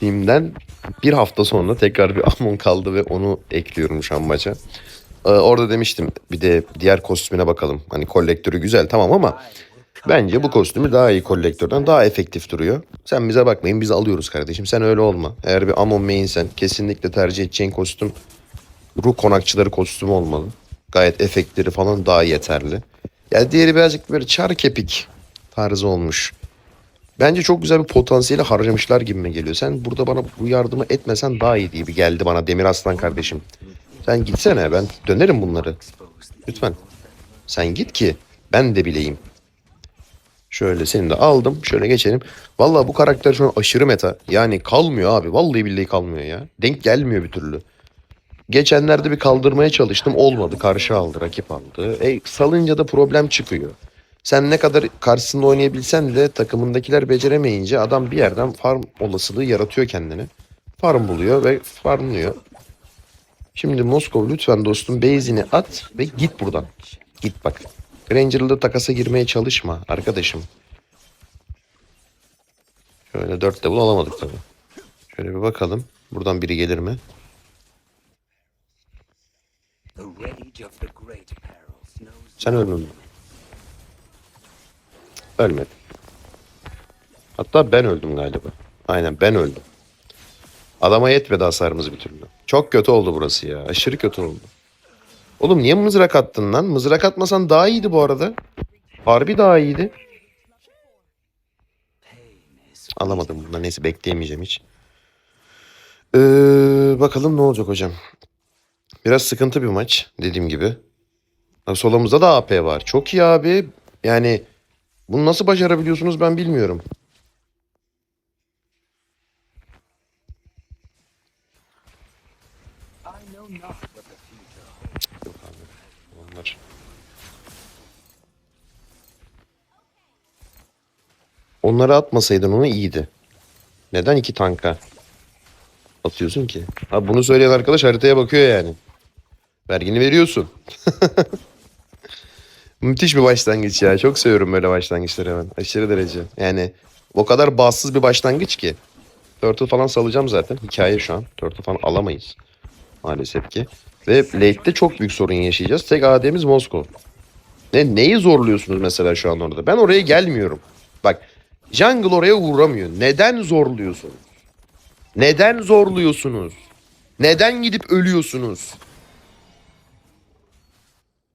Team'den bir hafta sonra tekrar bir Amon kaldı ve onu ekliyorum şu an maça. Ee, orada demiştim bir de diğer kostümüne bakalım. Hani kolektörü güzel tamam ama bence bu kostümü daha iyi kolektörden daha efektif duruyor. Sen bize bakmayın biz alıyoruz kardeşim. Sen öyle olma. Eğer bir Amon mainsen kesinlikle tercih edeceğin kostüm ruh konakçıları kostümü olmalı. Gayet efektleri falan daha yeterli. Yani diğeri birazcık böyle çar kepik tarzı olmuş. Bence çok güzel bir potansiyeli harcamışlar gibime geliyor. Sen burada bana bu yardımı etmesen daha iyi gibi geldi bana Demir Aslan kardeşim. Sen gitsene ben dönerim bunları. Lütfen. Sen git ki ben de bileyim. Şöyle seni de aldım. Şöyle geçelim. Vallahi bu karakter şu an aşırı meta. Yani kalmıyor abi. Vallahi billahi kalmıyor ya. Denk gelmiyor bir türlü. Geçenlerde bir kaldırmaya çalıştım. Olmadı. Karşı aldı. Rakip aldı. E, salınca da problem çıkıyor. Sen ne kadar karşısında oynayabilsen de takımındakiler beceremeyince adam bir yerden farm olasılığı yaratıyor kendine. Farm buluyor ve farmlıyor. Şimdi Moskov lütfen dostum base'ini at ve git buradan. Git bak. Granger'la takasa girmeye çalışma arkadaşım. Şöyle 4 level alamadık tabi. Şöyle bir bakalım. Buradan biri gelir mi? Sen ölmedin. Ölmedim. Hatta ben öldüm galiba. Aynen ben öldüm. Adama yetmedi hasarımız bir türlü. Çok kötü oldu burası ya. Aşırı kötü oldu. Oğlum niye mızrak attın lan? Mızrak atmasan daha iyiydi bu arada. Harbi daha iyiydi. Alamadım bundan. Neyse bekleyemeyeceğim hiç. Ee, bakalım ne olacak hocam. Biraz sıkıntı bir maç dediğim gibi. Solumuzda da AP var. Çok iyi abi. Yani bunu nasıl başarabiliyorsunuz ben bilmiyorum. Onları atmasaydın onu iyiydi. Neden iki tanka atıyorsun ki? Ha bunu söyleyen arkadaş haritaya bakıyor yani. Vergini veriyorsun. Müthiş bir başlangıç ya. Çok seviyorum böyle başlangıçları hemen. Aşırı derece. Yani o kadar bassız bir başlangıç ki. Turtle falan salacağım zaten. Hikaye şu an. Turtle falan alamayız. Maalesef ki. Ve late'de çok büyük sorun yaşayacağız. Tek AD'miz Moskova. Ne, neyi zorluyorsunuz mesela şu an orada? Ben oraya gelmiyorum. Bak jungle oraya uğramıyor. Neden zorluyorsunuz? Neden zorluyorsunuz? Neden gidip ölüyorsunuz?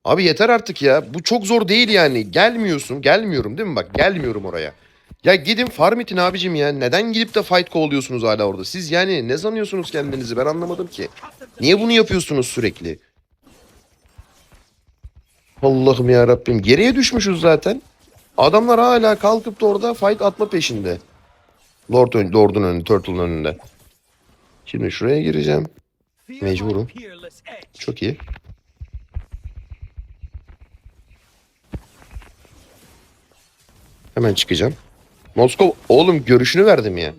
Abi yeter artık ya. Bu çok zor değil yani. Gelmiyorsun. Gelmiyorum değil mi? Bak gelmiyorum oraya. Ya gidin farm itin abicim ya. Neden gidip de fight kovalıyorsunuz hala orada? Siz yani ne sanıyorsunuz kendinizi? Ben anlamadım ki. Niye bunu yapıyorsunuz sürekli? Allah'ım ya Rabbim. Geriye düşmüşüz zaten. Adamlar hala kalkıp da orada fight atma peşinde. Lord ön, Lord'un önünde, Turtle'ın önünde. Şimdi şuraya gireceğim. Mecburum. Çok iyi. Hemen çıkacağım. Moskov oğlum görüşünü verdim ya.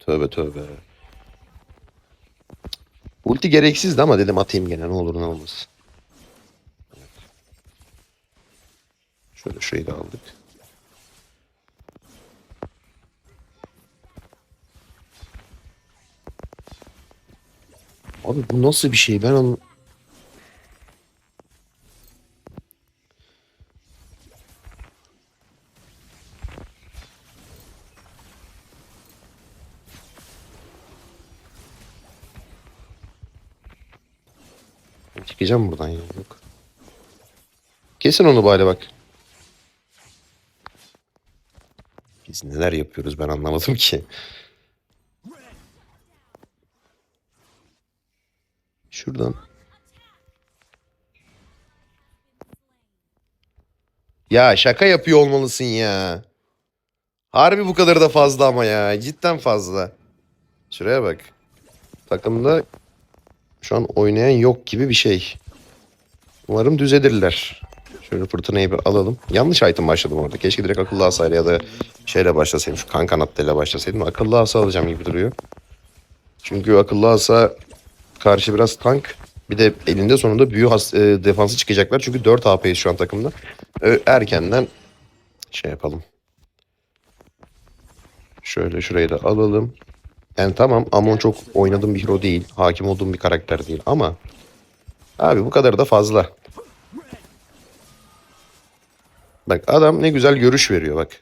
Tövbe tövbe. Ulti gereksizdi ama dedim atayım gene ne olur ne olmaz. Şöyle şurayı da aldık. Abi bu nasıl bir şey ben onu... Çıkacağım buradan ya yok. Kesin onu bari bak. Biz neler yapıyoruz ben anlamadım ki. Şuradan. Ya şaka yapıyor olmalısın ya. Harbi bu kadar da fazla ama ya. Cidden fazla. Şuraya bak. Takımda şu an oynayan yok gibi bir şey. Umarım düzelirler. Şöyle fırtınayı bir alalım. Yanlış item başladım orada. Keşke direkt akıllı asayla ya da şeyle başlasaydım. Şu kan kanatlıyla başlasaydım. Akıllı asa alacağım gibi duruyor. Çünkü akıllı asa karşı biraz tank. Bir de elinde sonunda büyü has, e, defansı çıkacaklar. Çünkü 4 AP'yiz şu an takımda. Ö, erkenden şey yapalım. Şöyle şurayı da alalım. Yani tamam Amon çok oynadığım bir hero değil. Hakim olduğum bir karakter değil ama abi bu kadar da fazla. Bak adam ne güzel görüş veriyor bak.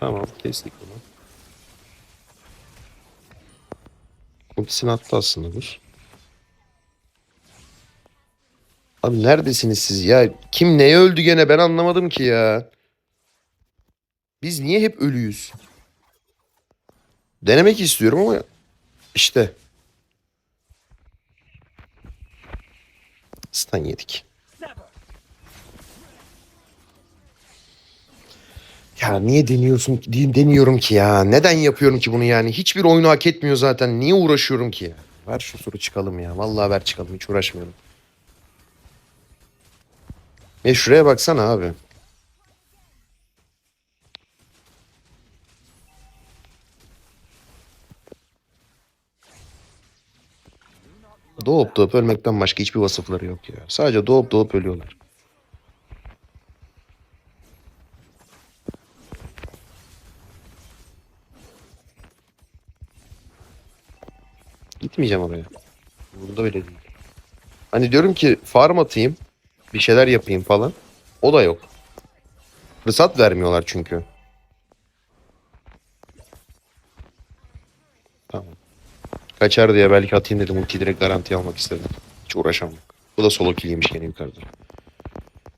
Tamam kestik bunu. Ultisini attı aslında bu. Abi neredesiniz siz ya? Kim neye öldü gene ben anlamadım ki ya. Biz niye hep ölüyüz? Denemek istiyorum ama işte. Stun yedik. Ya niye deniyorsun deniyorum ki ya? Neden yapıyorum ki bunu yani? Hiçbir oyunu hak etmiyor zaten. Niye uğraşıyorum ki? Ver şu soru çıkalım ya. Vallahi ver çıkalım. Hiç uğraşmıyorum. E şuraya baksana abi. Doğup doğup ölmekten başka hiçbir vasıfları yok ya. Sadece doğup doğup ölüyorlar. Gitmeyeceğim oraya. Burada bile değil. Hani diyorum ki farm atayım. Bir şeyler yapayım falan. O da yok. Fırsat vermiyorlar çünkü. Tamam. Kaçar diye belki atayım dedim. Ultiyi direkt garanti almak istedim. Hiç uğraşamam. Bu da solo kill'iymiş gene yukarıda.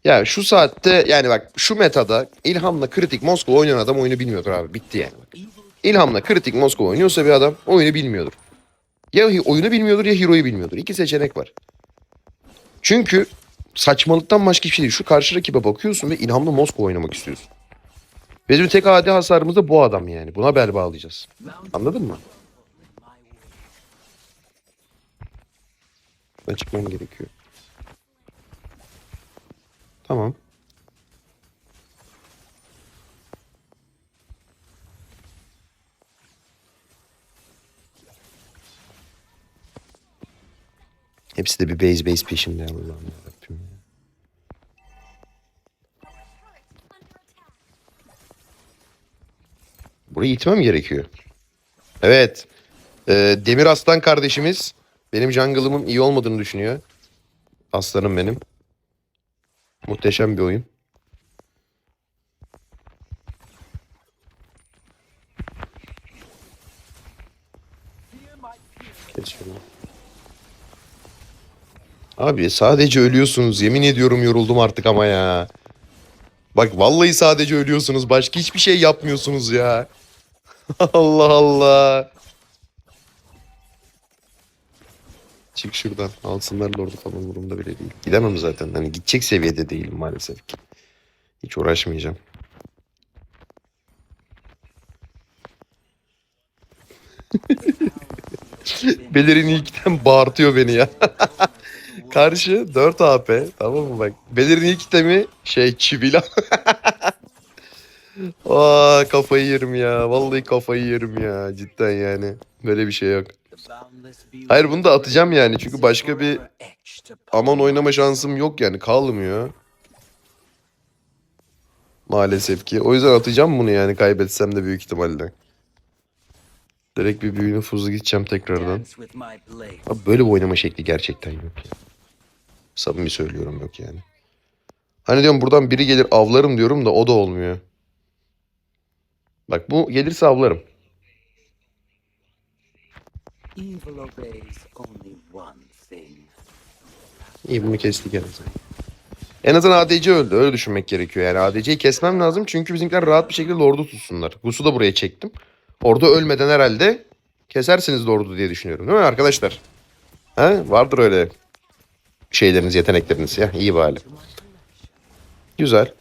Ya şu saatte yani bak şu metada İlham'la kritik Moskova oynayan adam oyunu bilmiyordur abi. Bitti yani bak. İlham'la kritik Moskova oynuyorsa bir adam oyunu bilmiyordur. Ya oyunu bilmiyordur ya hero'yu bilmiyordur. İki seçenek var. Çünkü saçmalıktan başka hiçbir şey değil. Şu karşı rakibe bakıyorsun ve ilhamlı Moskova oynamak istiyorsun. Bizim tek adi hasarımız da bu adam yani. Buna bel bağlayacağız. Anladın mı? Ben gerekiyor. Tamam. Hepsi de bir base base peşinde Allah'ım. Burayı itmem gerekiyor. Evet. Ee, Demir Aslan kardeşimiz benim jungle'ımın iyi olmadığını düşünüyor. Aslanım benim. Muhteşem bir oyun. Abi sadece ölüyorsunuz. Yemin ediyorum yoruldum artık ama ya. Bak vallahi sadece ölüyorsunuz. Başka hiçbir şey yapmıyorsunuz ya. Allah Allah. Çık şuradan. Alsınlar lordu falan umurumda bile değil. Gidemem zaten. Hani gidecek seviyede değilim maalesef ki. Hiç uğraşmayacağım. Belirin ilkten bağırtıyor beni ya. Karşı 4 AP. Tamam mı bak. Belirin ilk itemi şey çivila. Aa kafayı yerim ya. Vallahi kafayı yerim ya. Cidden yani. Böyle bir şey yok. Hayır, bunu da atacağım yani, çünkü başka bir Aman oynama şansım yok yani. Kalmıyor. Maalesef ki. O yüzden atacağım bunu yani kaybetsem de büyük ihtimalle. Direkt bir büyü nüfuzlu gideceğim tekrardan. Abi böyle bir oynama şekli gerçekten yok ya. Samimi söylüyorum yok yani. Hani diyorum buradan biri gelir avlarım diyorum da o da olmuyor. Bak bu gelirse avlarım. İyi bunu kestik en azından. En azından ADC öldü. Öyle düşünmek gerekiyor. Yani ADC'yi kesmem lazım. Çünkü bizimkiler rahat bir şekilde Lord'u tutsunlar. Gus'u da buraya çektim. Orada ölmeden herhalde kesersiniz Lord'u diye düşünüyorum. Değil mi arkadaşlar? Ha? Vardır öyle şeyleriniz, yetenekleriniz ya. İyi bari. Güzel.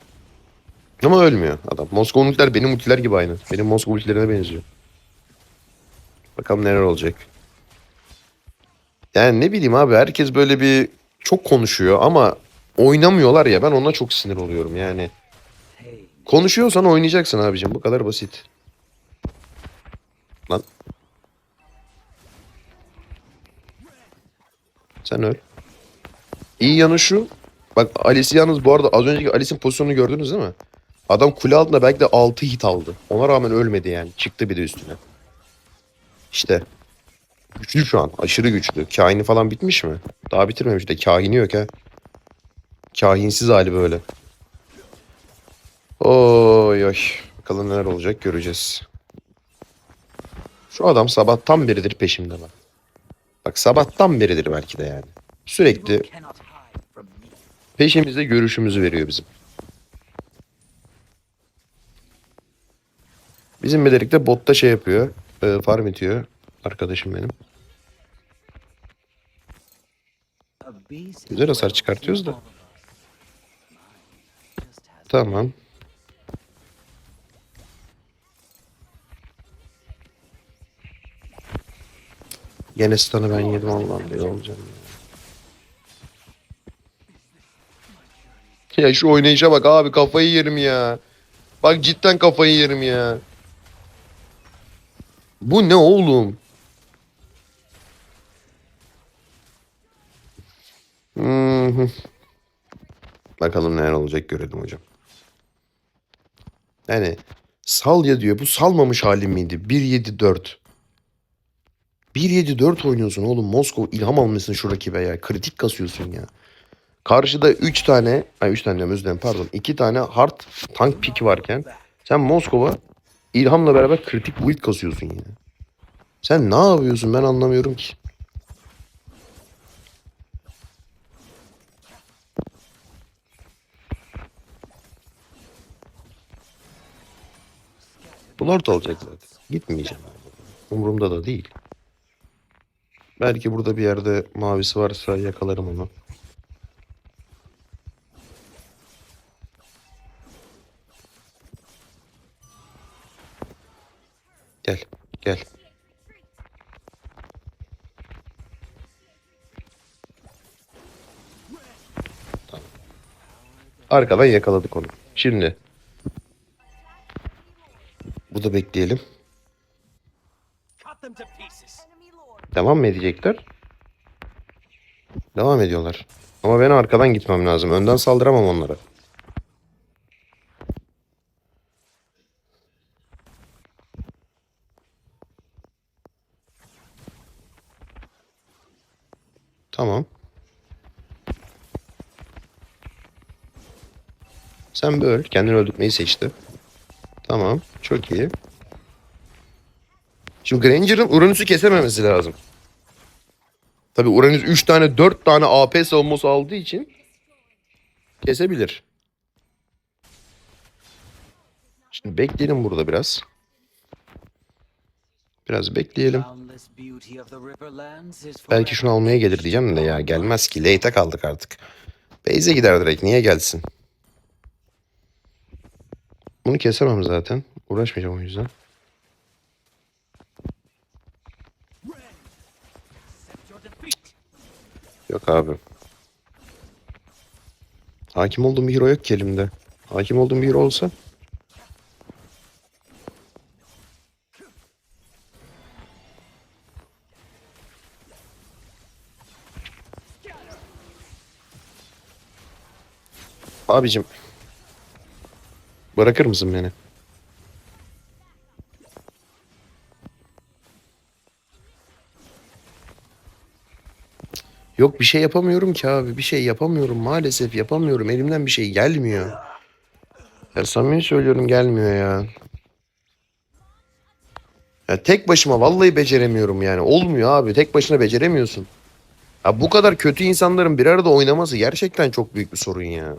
Ama ölmüyor adam. Moskova ultiler benim ultiler gibi aynı. Benim Moskova ultilerine benziyor. Bakalım neler olacak. Yani ne bileyim abi herkes böyle bir çok konuşuyor ama oynamıyorlar ya ben ona çok sinir oluyorum yani. Konuşuyorsan oynayacaksın abicim bu kadar basit. Lan. Sen öl. İyi yanı şu. Bak Alice yalnız bu arada az önceki Alice'in pozisyonunu gördünüz değil mi? Adam kule altında belki de 6 hit aldı. Ona rağmen ölmedi yani. Çıktı bir de üstüne. İşte. Güçlü şu an. Aşırı güçlü. Kahini falan bitmiş mi? Daha bitirmemiş de. Kahini yok ha. Kahinsiz hali böyle. Oy oy. Bakalım neler olacak göreceğiz. Şu adam sabahtan beridir peşimde bak. Bak sabahtan beridir belki de yani. Sürekli peşimizde görüşümüzü veriyor bizim. Bizim Bederik de botta şey yapıyor. E, farm itiyor. Arkadaşım benim. Güzel hasar çıkartıyoruz da. Tamam. Gene stun'ı ben yedim Allah'ım deli olacağım. Ya şu oynayışa bak abi kafayı yerim ya. Bak cidden kafayı yerim ya. Bu ne oğlum? Hmm. Bakalım neler olacak görelim hocam. Yani sal ya diyor. Bu salmamış halim miydi? 1-7-4. 1-7-4 oynuyorsun oğlum. Moskova ilham almışsın şu rakibe ya. Kritik kasıyorsun ya. Karşıda 3 tane, ay 3 tane diyorum özür dilerim pardon. 2 tane hard tank pick varken sen Moskova ilhamla beraber kritik build kasıyorsun ya. Sen ne yapıyorsun ben anlamıyorum ki. Lord olacak zaten. Gitmeyeceğim. Umurumda da değil. Belki burada bir yerde mavisi varsa yakalarım onu. Gel, gel. Tamam. Arkadan yakaladık onu. Şimdi. Burada bekleyelim. Devam mı edecekler? Devam ediyorlar. Ama ben arkadan gitmem lazım. Önden saldıramam onlara. Tamam. Sen bir. Kendini öldürtmeyi seçti. Tamam. Çok iyi. Şimdi Granger'ın Uranüs'ü kesememesi lazım. Tabi Uranüs 3 tane 4 tane AP savunması aldığı için kesebilir. Şimdi bekleyelim burada biraz. Biraz bekleyelim. Belki şunu almaya gelir diyeceğim de ya gelmez ki. Late'e kaldık artık. Beyze gider direkt. Niye gelsin? Bunu kesemem zaten. Uğraşmayacağım o yüzden. Yok abi. Hakim olduğum bir hero yok ki elimde. Hakim olduğum bir hero olsa. Abicim. Bırakır mısın beni? Yok bir şey yapamıyorum ki abi. Bir şey yapamıyorum. Maalesef yapamıyorum. Elimden bir şey gelmiyor. Ya samimi söylüyorum gelmiyor ya. Ya tek başıma vallahi beceremiyorum yani. Olmuyor abi. Tek başına beceremiyorsun. Ya bu kadar kötü insanların bir arada oynaması gerçekten çok büyük bir sorun ya.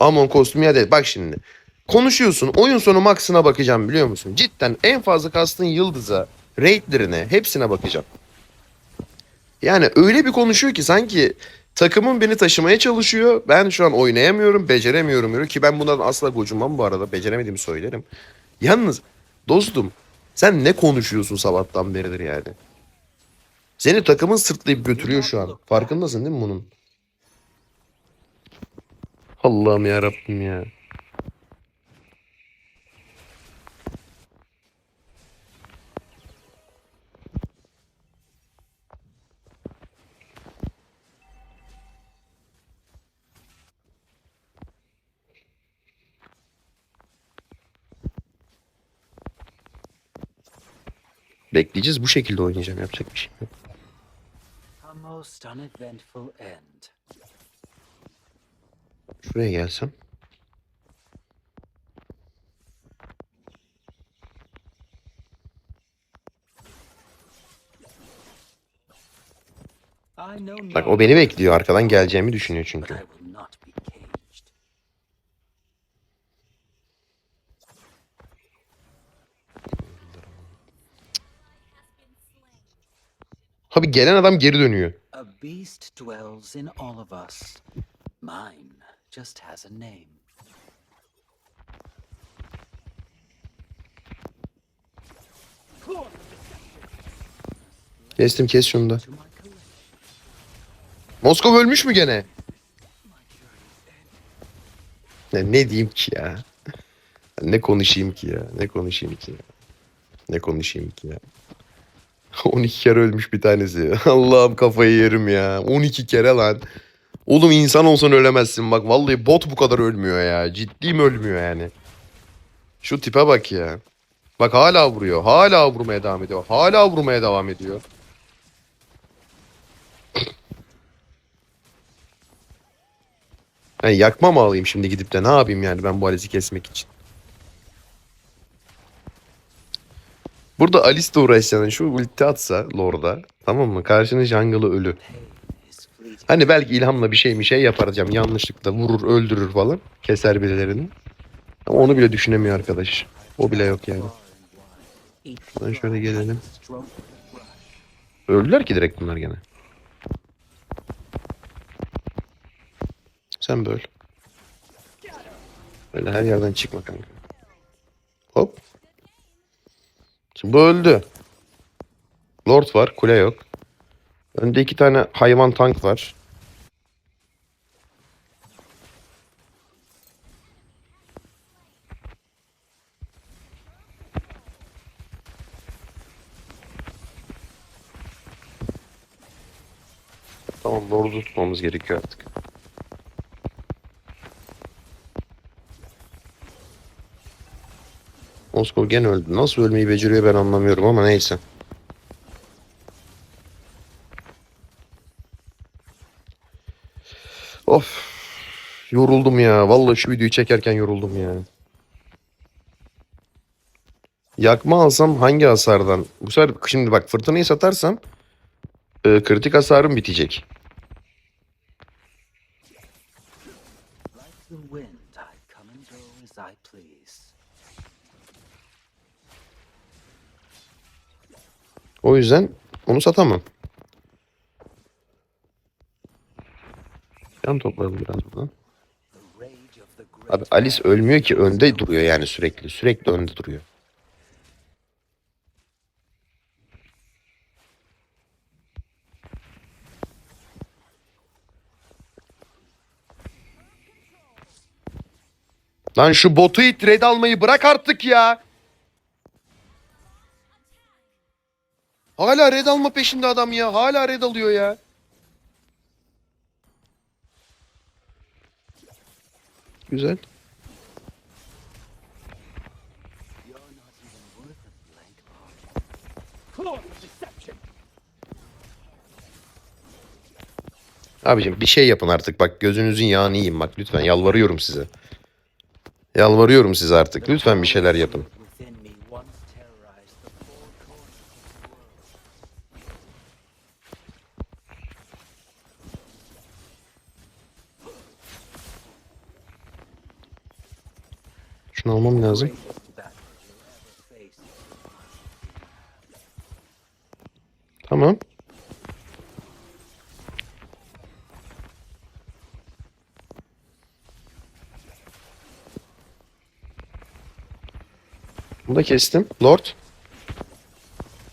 Amon kostümü ya de bak şimdi. Konuşuyorsun. Oyun sonu Max'ına bakacağım biliyor musun? Cidden en fazla kastın yıldıza, raidlerine hepsine bakacağım. Yani öyle bir konuşuyor ki sanki takımın beni taşımaya çalışıyor. Ben şu an oynayamıyorum, beceremiyorum diyor ki ben bundan asla gocunmam bu arada. Beceremediğimi söylerim. Yalnız dostum sen ne konuşuyorsun sabahtan beridir yani? Seni takımın sırtlayıp götürüyor şu an. Farkındasın değil mi bunun? Allah'ım ya Rabbim ya. Bekleyeceğiz. Bu şekilde oynayacağım. Yapacak bir şey yok. A most uneventful end. Şuraya gelsem. Bak o beni bekliyor. Arkadan geleceğimi düşünüyor çünkü. Abi gelen adam geri dönüyor. A beast dwells in all of us. Mine just has a name. Kestim kes şunu da. Moskova ölmüş mü gene? Ne, ne diyeyim ki ya? Ne konuşayım ki ya? Ne konuşayım ki ya? Ne konuşayım ki ya? 12 kere ölmüş bir tanesi. Allah'ım kafayı yerim ya. 12 kere lan. Oğlum insan olsan ölemezsin bak. Vallahi bot bu kadar ölmüyor ya. Ciddiyim ölmüyor yani. Şu tipe bak ya. Bak hala vuruyor. Hala vurmaya devam ediyor. Hala vurmaya devam ediyor. Yani yakma mı alayım şimdi gidip de ne yapayım yani ben bu Alice'i kesmek için. Burada Alice de uğraşacağını şu ulti atsa Lord'a tamam mı? Karşının jungle'ı ölü. Hani belki ilhamla bir şey mi şey yapacağım yanlışlıkla vurur öldürür falan. Keser birilerini. Ama onu bile düşünemiyor arkadaş. O bile yok yani. Ben şöyle gelelim. Öldüler ki direkt bunlar gene. Sen böl. Öyle her yerden çıkma kanka. Hop. Şimdi bu öldü. Lord var, kule yok. Önde iki tane hayvan tank var. Tamam Lord'u tutmamız gerekiyor artık. Moskova gene öldü. Nasıl ölmeyi beceriyor ben anlamıyorum ama neyse. Of. Yoruldum ya. Vallahi şu videoyu çekerken yoruldum ya. Yakma alsam hangi hasardan? Bu sefer şimdi bak fırtınayı satarsam e, kritik hasarım bitecek. The wind, I come and go as I please. O yüzden onu satamam. Can toplayalım biraz buradan. Abi Alice ölmüyor ki önde duruyor yani sürekli. Sürekli önde duruyor. Lan şu botu it red almayı bırak artık ya. Hala red alma peşinde adam ya. Hala red alıyor ya. Güzel. Abicim bir şey yapın artık bak gözünüzün yağını yiyin bak lütfen yalvarıyorum size. Yalvarıyorum size artık lütfen bir şeyler yapın. Bunu da kestim. Lord.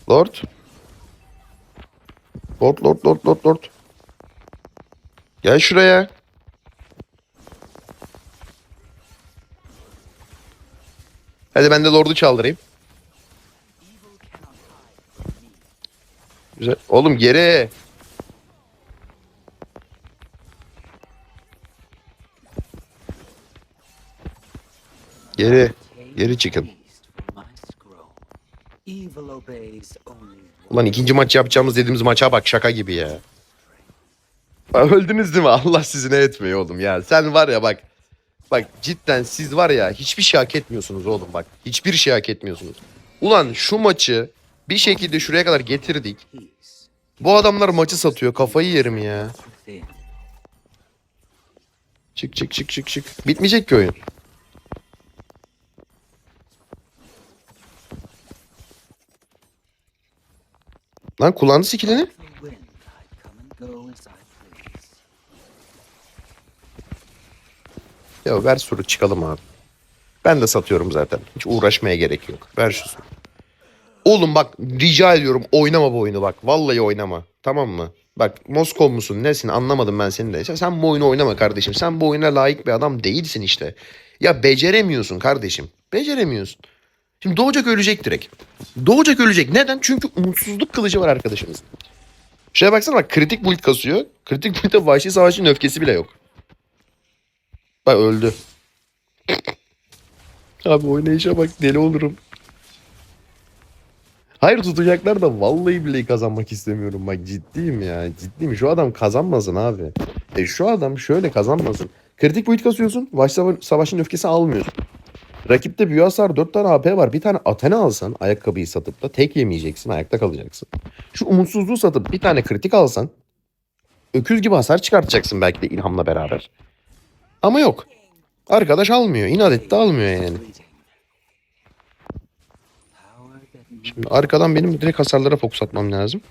Lord. Lord, Lord, Lord, Lord, Lord. Gel şuraya. Hadi ben de Lord'u çaldırayım. Güzel. Oğlum geri. Geri. Geri çıkın. Ulan ikinci maç yapacağımız dediğimiz maça bak şaka gibi ya. Öldünüz değil mi? Allah sizi ne etmiyor oğlum ya. Sen var ya bak. Bak cidden siz var ya hiçbir şey hak etmiyorsunuz oğlum bak. Hiçbir şey hak etmiyorsunuz. Ulan şu maçı bir şekilde şuraya kadar getirdik. Bu adamlar maçı satıyor. Kafayı yerim ya. Çık çık çık çık çık. Bitmeyecek ki oyun. Lan kullandı skillini. Ya ver suru çıkalım abi. Ben de satıyorum zaten. Hiç uğraşmaya gerek yok. Ver şu suru. Oğlum bak rica ediyorum oynama bu oyunu bak. Vallahi oynama. Tamam mı? Bak Moskov musun nesin anlamadım ben seni de. Sen- Sen bu oyunu oynama kardeşim. Sen bu oyuna layık bir adam değilsin işte. Ya beceremiyorsun kardeşim. Beceremiyorsun. Şimdi doğacak ölecek direkt. Doğacak ölecek. Neden? Çünkü umutsuzluk kılıcı var arkadaşımız. Şuraya baksana bak kritik build kasıyor. Kritik build'de vahşi savaşçının öfkesi bile yok. Bak öldü. Abi oynayışa bak deli olurum. Hayır tutacaklar da vallahi bile kazanmak istemiyorum. Bak ciddiyim ya. Ciddiyim. Şu adam kazanmasın abi. E şu adam şöyle kazanmasın. Kritik boyut kasıyorsun. Vahşi sava- savaşın öfkesi almıyorsun. Rakipte büyü hasar 4 tane AP var. Bir tane Athena alsan ayakkabıyı satıp da tek yemeyeceksin. Ayakta kalacaksın. Şu umutsuzluğu satıp bir tane kritik alsan öküz gibi hasar çıkartacaksın belki de ilhamla beraber. Ama yok. Arkadaş almıyor. İnat etti almıyor yani. Şimdi arkadan benim direkt hasarlara fokus atmam lazım.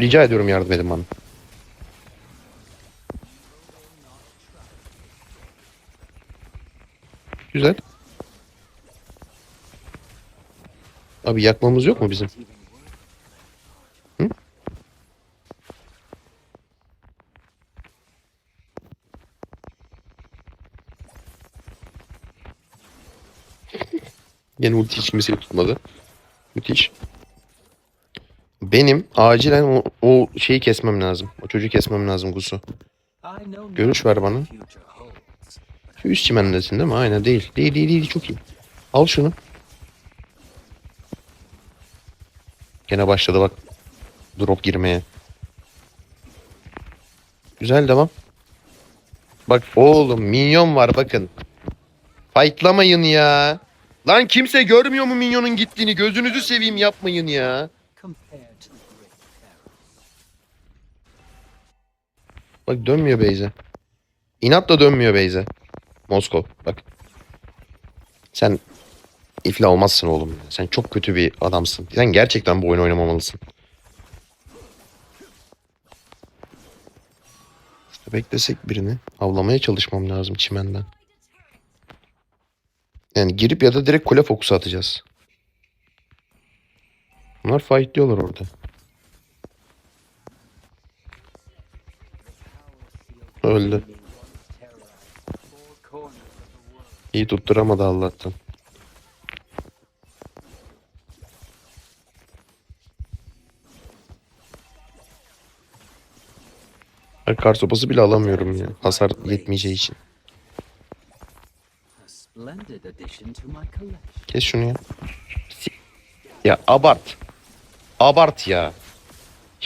Rica ediyorum yardım edin bana. Güzel. Abi yakmamız yok mu bizim? Hı? Yine ulti hiç kimseyi tutmadı. Müthiş. Benim acilen o, o şeyi kesmem lazım. O çocuğu kesmem lazım Gusu. Görüş ver bana. Üst çimendesin değil mi? Aynen değil. Değil değil değil çok iyi. Al şunu. Gene başladı bak. Drop girmeye. Güzel devam. Bak oğlum minyon var bakın. Fightlamayın ya. Lan kimse görmüyor mu minyonun gittiğini? Gözünüzü seveyim yapmayın ya. Bak dönmüyor Beyze. İnatla dönmüyor Beyze. Moskov bak. Sen iflah olmazsın oğlum. Sen çok kötü bir adamsın. Sen gerçekten bu oyunu oynamamalısın. İşte beklesek birini. Avlamaya çalışmam lazım çimenden. Yani girip ya da direkt kule fokusu atacağız. Bunlar fight diyorlar orada. Öldü. İyi tutturamadı Allah'tan. Kar sopası bile alamıyorum ya. Hasar yetmeyeceği için. Kes şunu ya. Ya abart. Abart ya.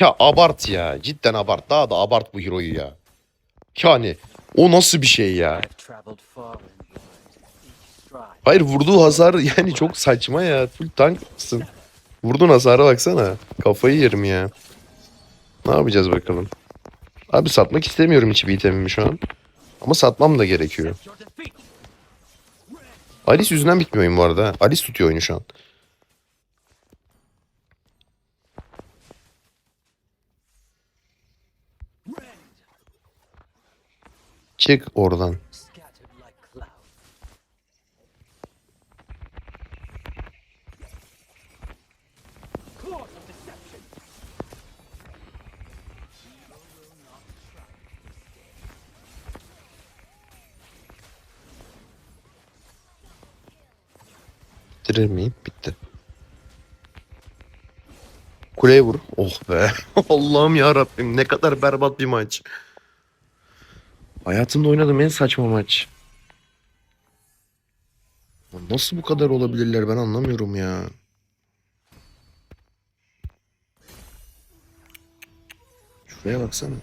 Ya abart ya. Cidden abart. Daha da abart bu hero'yu ya. Yani o nasıl bir şey ya? Hayır vurduğu hasar yani çok saçma ya. Full tanksın. Vurduğun hasara baksana. Kafayı yerim ya. Ne yapacağız bakalım. Abi satmak istemiyorum hiçbir itemimi şu an. Ama satmam da gerekiyor. Alice yüzünden bitmiyor oyun bu arada. Alice tutuyor oyunu şu an. Çık oradan. Bitirir miyim? Bitti. Kuleye vur. Oh be. Allah'ım ya Rabbim ne kadar berbat bir maç. Hayatımda oynadığım en saçma maç. Nasıl bu kadar olabilirler ben anlamıyorum ya. Şuraya baksana.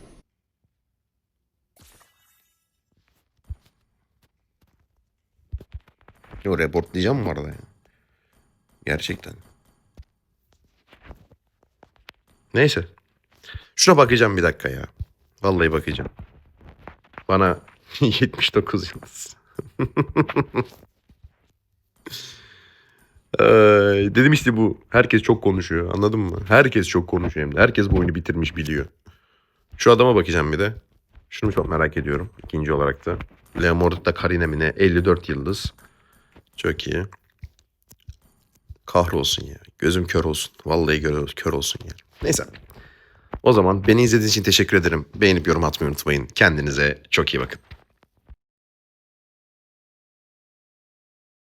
Yo reportlayacağım var da ya. Gerçekten. Neyse. Şuna bakacağım bir dakika ya. Vallahi bakacağım. Bana 79 yıldız. Ee, dedim işte bu. Herkes çok konuşuyor. Anladın mı? Herkes çok konuşuyor. Herkes bu oyunu bitirmiş biliyor. Şu adama bakacağım bir de. Şunu çok merak ediyorum. İkinci olarak da. Leomord'da Karine mi ne? 54 yıldız. Çok iyi. Kahrolsun ya. Gözüm kör olsun. Vallahi kör, kör olsun ya. Neyse. O zaman beni izlediğiniz için teşekkür ederim. Beğenip yorum atmayı unutmayın. Kendinize çok iyi bakın.